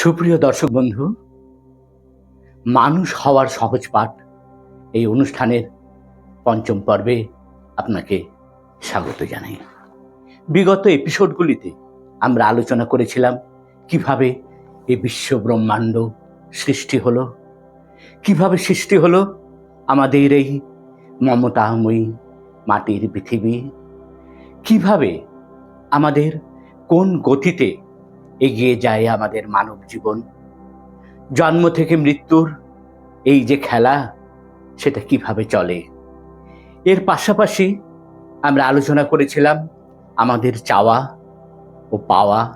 সুপ্রিয় দর্শক বন্ধু, মানুষ হওয়ার সহজ পাঠ এই অনুষ্ঠানের পঞ্চম পর্বে আপনাকে স্বাগত জানাই। বিগত এপিসোডগুলিতে আমরা আলোচনা করেছিলাম কীভাবে এই বিশ্ব ব্রহ্মাণ্ড সৃষ্টি হলো, কীভাবে সৃষ্টি হলো আমাদের এই মমতাময়ী মাটির পৃথিবী, কীভাবে আমাদের কোন গতিতে এগিয়ে যায় আমাদের মানব জীবন। জন্ম থেকে মৃত্যুর এই যে খেলা, সেটা কীভাবে চলে? এর পাশাপাশি আমরা আলোচনা করেছিলাম আমাদের চাওয়া ও পাওয়া,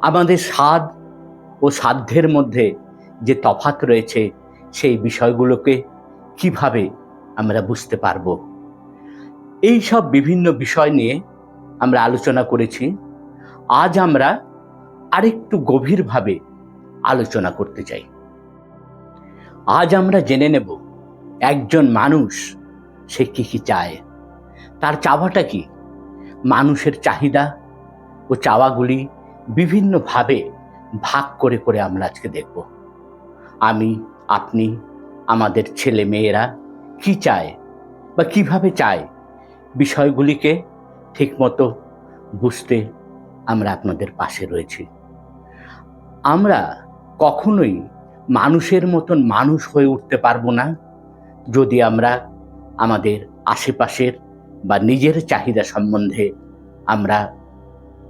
আমাদের স্বাদ ও সাধ্যের মধ্যে যে তফাত রয়েছে, সেই বিষয়গুলোকে কীভাবে আমরা বুঝতে পারব? এই সব বিভিন্ন বিষয় নিয়ে আমরা আলোচনা করেছি। আজ আমরা আরেকটু গভীরভাবে আলোচনা করতে চাই। আজ আমরা জেনে নেব একজন মানুষ সে কী কী চায়। তার চাওয়াটা কি? মানুষের চাহিদা ও চাওয়াগুলি বিভিন্নভাবে ভাগ করে করে আমরা আজকে দেখব। আমি, আপনি, আমাদের ছেলে মেয়েরা কি চায় বা কীভাবে চায় বিষয়গুলিকে ঠিকমতো বুঝতে আমরা আপনাদের পাশে রয়েছি। আমরা কখনোই মানুষের মতন মানুষ হয়ে উঠতে পারব না যদি আমরা আমাদের আশেপাশের বা নিজের চাহিদা সম্বন্ধে আমরা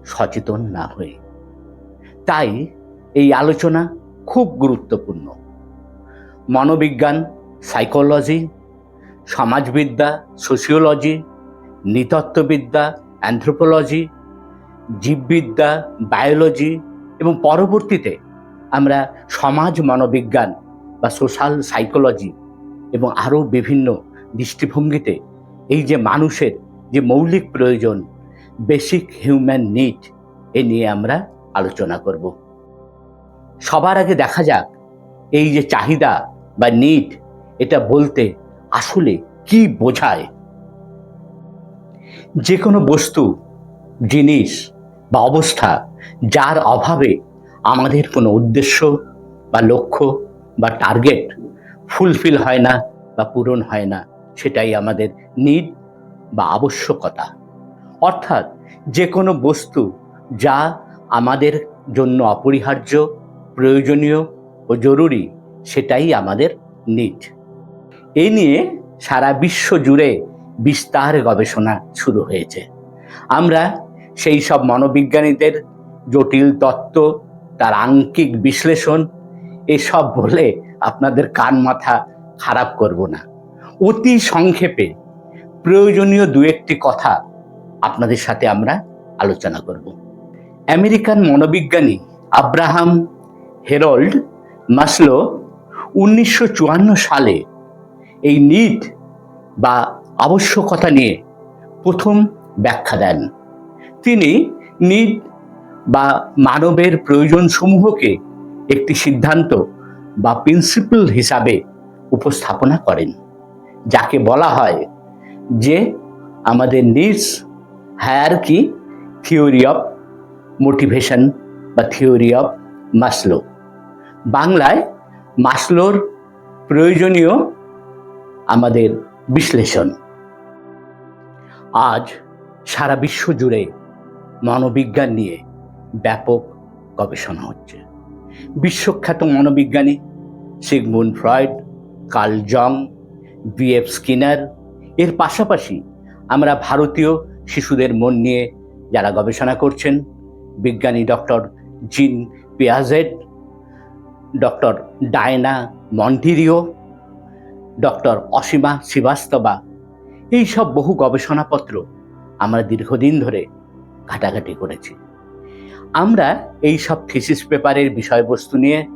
সচেতন না হই। তাই এই আলোচনা খুব গুরুত্বপূর্ণ। মনোবিজ্ঞান, সাইকোলজি, সমাজবিদ্যা সোশিওলজি নৃতত্ত্ববিদ্যা, অ্যান্থ্রোপোলজি, জীববিদ্যা, বায়োলজি এবং পরবর্তীতে আমরা সমাজ মনোবিজ্ঞান বা সোশ্যাল সাইকোলজি এবং আরও বিভিন্ন দৃষ্টিভঙ্গিতে এই যে মানুষের যে মৌলিক প্রয়োজন বেসিক হিউম্যান নিড এ নিয়ে আমরা আলোচনা করব। সবার আগে দেখা যাক এই যে চাহিদা বা নিড এটা বলতে আসলে কি বোঝায়। যে কোনো বস্তু, জিনিস বা অবস্থা যার অভাবে আমাদের কোনো উদ্দেশ্য বা লক্ষ্য বা টার্গেট ফুলফিল হয় না বা পূরণ হয় না, সেটাই আমাদের নিড বা আবশ্যকতা। অর্থাৎ যে কোনো বস্তু যা আমাদের জন্য অপরিহার্য, প্রয়োজনীয় ও জরুরি, সেটাই আমাদের নিড এই নিয়ে সারা বিশ্ব জুড়ে বিস্তার গবেষণা শুরু হয়েছে। আমরা সেই সব মনোবিজ্ঞানীদের জটিল তত্ত্ব, তার আঙ্কিক বিশ্লেষণ, এসব বলে আপনাদের কান মাথা খারাপ করব না। অতি সংক্ষেপে প্রয়োজনীয় দু একটি কথা আপনাদের সাথে আমরা আলোচনা করব। আমেরিকান মনোবিজ্ঞানী আব্রাহাম হেরল্ড মাসলো উনিশশো চুয়ান্ন সালে এই নিড বা আবশ্যকতা নিয়ে প্রথম ব্যাখ্যা দেন। তিনি নিড বা মানবের প্রয়োজন সমূহকে একটি সিদ্ধান্ত বা প্রিন্সিপাল হিসাবে উপস্থাপনা করেন, যাকে বলা হয় যে আমাদের needs hierarchy theory of motivation বা থিওরি অফ মাসলো বাংলায় মাসলোর প্রয়োজনীয় আমাদের বিশ্লেষণ। আজ সারা বিশ্ব জুড়ে মনোবিজ্ঞান নিয়ে ব্যাপক গবেষণা হচ্ছে। বিশ্বখ্যাত মনোবিজ্ঞানী Sigmund Freud, Carl Jung, B F Skinner, এর পাশাপাশি আমরা ভারতীয় শিশুদের মন নিয়ে যারা গবেষণা করছেন, বিজ্ঞানী doctor Jean Piaget doctor Diana Monteiro, doctor Asima Srivastava এই সব বহু গবেষণাপত্র আমরা দীর্ঘদিন ধরে ঘাটাঘাটি করেছি। আমরা এই সব থিসিস পেপারের বিষয়বস্তু নিয়ে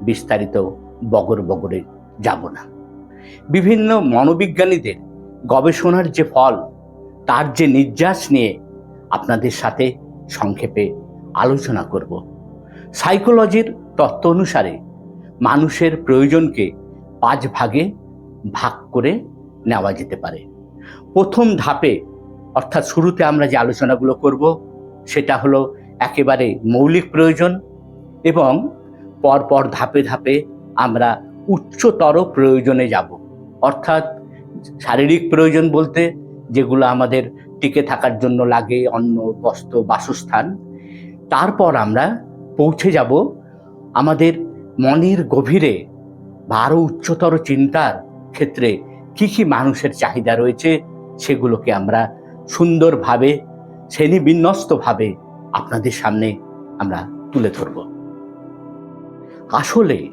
বিস্তারিত বগর বগরে যাব না। বিভিন্ন মনোবিজ্ঞানীদের গবেষণার যে ফল, তার যে নির্যাস নিয়ে আপনাদের সাথে সংক্ষেপে আলোচনা করব। সাইকোলজির তত্ত্ব অনুসারে মানুষের প্রয়োজনকে পাঁচ ভাগে ভাগ করে নেওয়া যেতে পারে। প্রথম ধাপে, অর্থাৎ শুরুতে আমরা যে আলোচনাগুলো করব, সেটা হলো একেবারে মৌলিক প্রয়োজন এবং পরপর ধাপে ধাপে আমরা উচ্চতর প্রয়োজনে যাব। অর্থাৎ শারীরিক প্রয়োজন বলতে যেগুলো আমাদের টিকে থাকার জন্য লাগে, অন্ন, বস্ত্র, বাসস্থান, তারপর আমরা পৌঁছে যাব আমাদের মনের গভীরে আরও উচ্চতর চিন্তার ক্ষেত্রে কি কি মানুষের চাহিদা রয়েছে সেগুলোকে আমরা সুন্দরভাবে, শ্রেণীবিন্যস্তভাবে আপনাদের সামনে আমরা তুলে ধরব। আসলে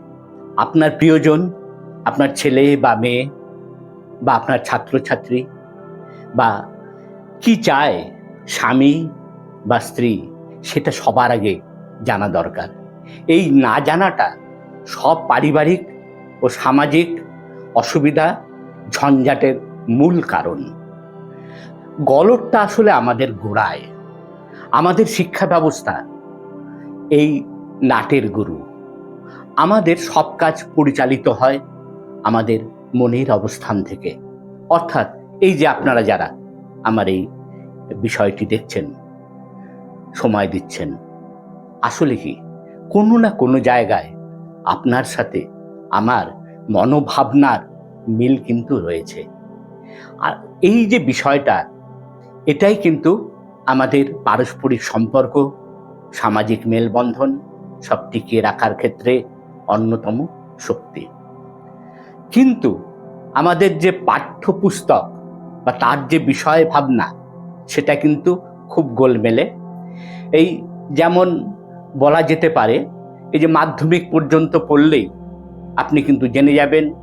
আপনার প্রিয়জন, আপনার ছেলে বা মেয়ে বা আপনার ছাত্রছাত্রী বা কি চায় স্বামী বা স্ত্রী, সেটা সবার আগে জানা দরকার। এই না জানাটা সব পারিবারিক ও সামাজিক অসুবিধা ঝঞ্ঝাটের মূল কারণ। গলতটা আসলে আমাদের গোড়ায়। আমাদের শিক্ষা ব্যবস্থা, এই নাটের গুরু। আমাদের সব কাজ পরিচালিত হয় আমাদের মনের অবস্থান থেকে। অর্থাৎ এই যে আপনারা যারা আমার এই বিষয়টি দেখছেন, সময় দিচ্ছেন, আসলে কি কোনো না কোনো জায়গায় আপনার সাথে আমার মনোভাবনার মিল কিন্তু রয়েছে। আর এই যে বিষয়টা, এটাই কিন্তু আমাদের পারস্পরিক সম্পর্ক, সামাজিক মেলবন্ধন সব টিকিয়ে রাখার ক্ষেত্রে অন্যতম শক্তি। কিন্তু আমাদের যে পাঠ্যপুস্তক বা তার যে বিষয় ভাবনা, সেটা কিন্তু খুব গোলমেলে। এই যেমন বলা যেতে পারে, এই যে মাধ্যমিক পর্যন্ত পড়লেই আপনি কিন্তু জেনে যাবেন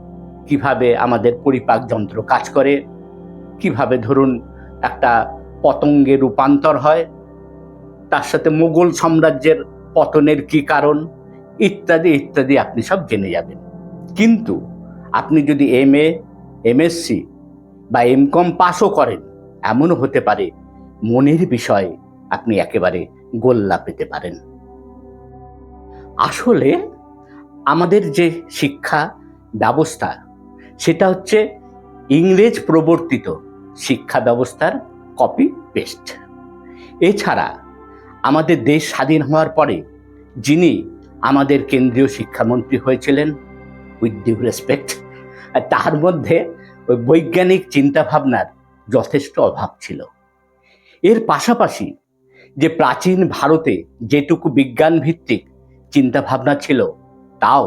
কীভাবে আমাদের পরিপাক যন্ত্র কাজ করে, কীভাবে ধরুন একটা পতঙ্গে রূপান্তর হয়। তার সাথে মুঘল সাম্রাজ্যের পতনের কি কারণ? ইত্যাদি ইত্যাদি আপনি সব জেনে যাবেন। কিন্তু আপনি যদি এম এ এমএসসি বা এম কম পাসও করেন, এমনও হতে পারে, মনের বিষয়ে আপনি একেবারে গোল্লা পেতে পারেন। আসলে আমাদের যে শিক্ষা ব্যবস্থা, সেটা হচ্ছে ইংরেজ প্রবর্তিত শিক্ষা ব্যবস্থার কপি পেস্ট এছাড়া আমাদের দেশ স্বাধীন হওয়ার পরে যিনি আমাদের কেন্দ্রীয় শিক্ষামন্ত্রী হয়েছিলেন উইথ ডিউ রেসপেক্ট তার মধ্যে ওই বৈজ্ঞানিক চিন্তাভাবনার যথেষ্ট অভাব ছিল। এর পাশাপাশি যে প্রাচীন ভারতে যেটুকু বিজ্ঞান ভিত্তিক চিন্তাভাবনা ছিল, তাও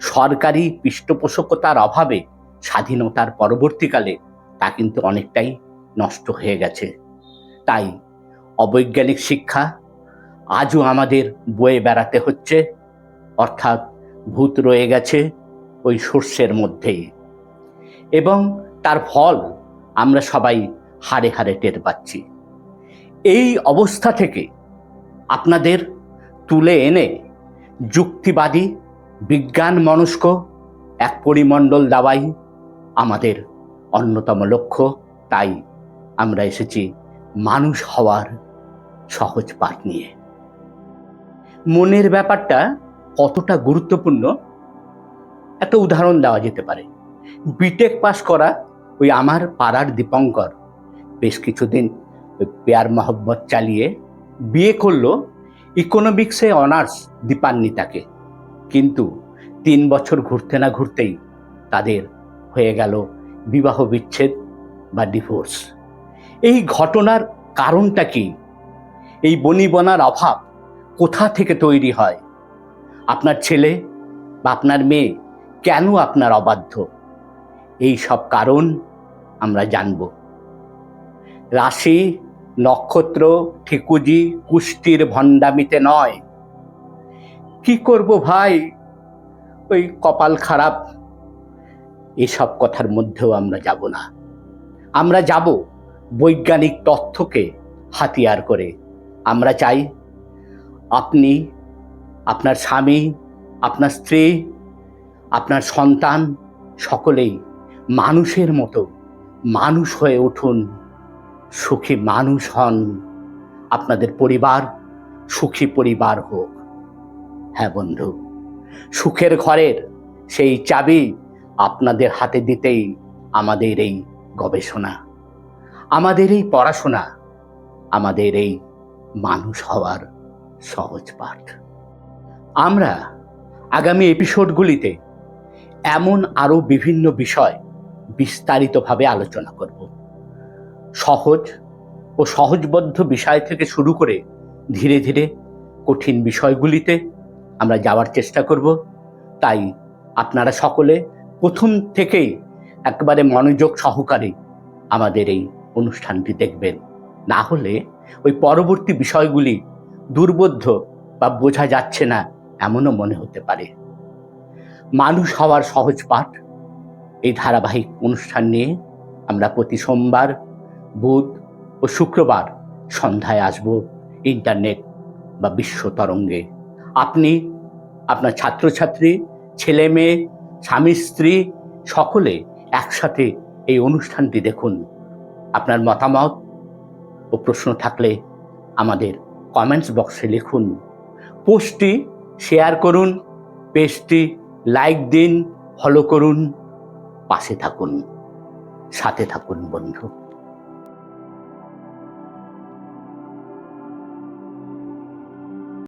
সরকারি পৃষ্ঠপোষকতার অভাবে স্বাধীনতার পরবর্তীকালে তা কিন্তু অনেকটাই নষ্ট হয়ে গেছে। তাই অবৈজ্ঞানিক শিক্ষা আজও আমাদের বয়ে বেড়াতে হচ্ছে। অর্থাৎ ভূত রয়ে গেছে ওই শস্যের মধ্যেই। এবং তার ফল আমরা সবাই হারে হারে টের পাচ্ছি। এই অবস্থা থেকে আপনাদের তুলে এনে যুক্তিবাদী বিজ্ঞান মনস্ক এক পরিমণ্ডল দেওয়াই আমাদের অন্যতম লক্ষ্য। তাই আমরা এসেছি মানুষ হওয়ার সহজ পাঠ নিয়ে। মনের ব্যাপারটা কতটা গুরুত্বপূর্ণ, একটা উদাহরণ দেওয়া যেতে পারে। বিটেক পাস করা ওই আমার পাড়ার দীপঙ্কর বেশ কিছুদিন ওই পেয়ার মহব্বত চালিয়ে বিয়ে করল ইকোনমিক্সে অনার্স দীপান্বিতাকে। কিন্তু তিন বছর ঘুরতে না ঘুরতেই তাদের হয়ে গেল বিবাহ বিচ্ছেদ বা ডিভোর্স এই ঘটনার কারণটা কি? এই বনিবনার অভাব কোথা থেকে তৈরি হয়? আপনার ছেলে বা আপনার মেয়ে কেন আপনার অবাধ্য? এই সব কারণ আমরা জানব। রাশি, নক্ষত্র, ঠিকুজি, কুষ্টির ভণ্ডামিতে নয়। কি করব ভাই? ওই কপাল খারাপ। এসব কথার মধ্যেও আমরা যাব না। আমরা যাব বৈজ্ঞানিক তথ্যকে হাতিয়ার করে। আমরা চাই আপনি আপনার স্বামী, আপনার স্ত্রী, আপনার সন্তান সকলেই মানুষের মতো মানুষ হয়ে উঠুন, সুখী মানুষ হন, আপনাদের পরিবার সুখী পরিবার হোক। হ্যাঁ বন্ধু, সুখের ঘরের সেই চাবি আপনাদের হাতে দিতেই আমাদের এই গবেষণা। আমাদের এই পড়াশোনা, আমাদের এই মানুষ হওয়ার সহজ পাঠ। আমরা আগামী এপিসোডগুলিতে এমন আরও বিভিন্ন বিষয় বিস্তারিতভাবে আলোচনা করব। সহজ ও সহজবদ্ধ বিষয় থেকে শুরু করে ধীরে ধীরে কঠিন বিষয়গুলিতে আমরা যাওয়ার চেষ্টা করব। তাই আপনারা সকলে প্রথম থেকেই একবারে মনোযোগ সহকারে আমাদের এই অনুষ্ঠানটি দেখবেন। না হলে ওই পরবর্তী বিষয়গুলি দুর্বোধ্য বা বোঝা যাচ্ছে না, এমনও মনে হতে পারে। মানুষ হওয়ার সহজ পাঠ, এই ধারাবাহিক অনুষ্ঠান নিয়ে আমরা প্রতি সোমবার, বুধ ও শুক্রবার সন্ধ্যায় আসব ইন্টারনেট বা বিশ্ব তরঙ্গে। আপনি, আপনার ছাত্রছাত্রী, ছেলে মেয়ে, স্বামী, স্ত্রী সকলে একসাথে এই অনুষ্ঠানটি দেখুন। আপনার মতামত ও প্রশ্ন থাকলে আমাদের কমেন্টস বক্সে লিখুন। পোস্টটি শেয়ার করুন, পেজটি লাইক দিন ফলো করুন, পাশে থাকুন, সাথে থাকুন বন্ধু।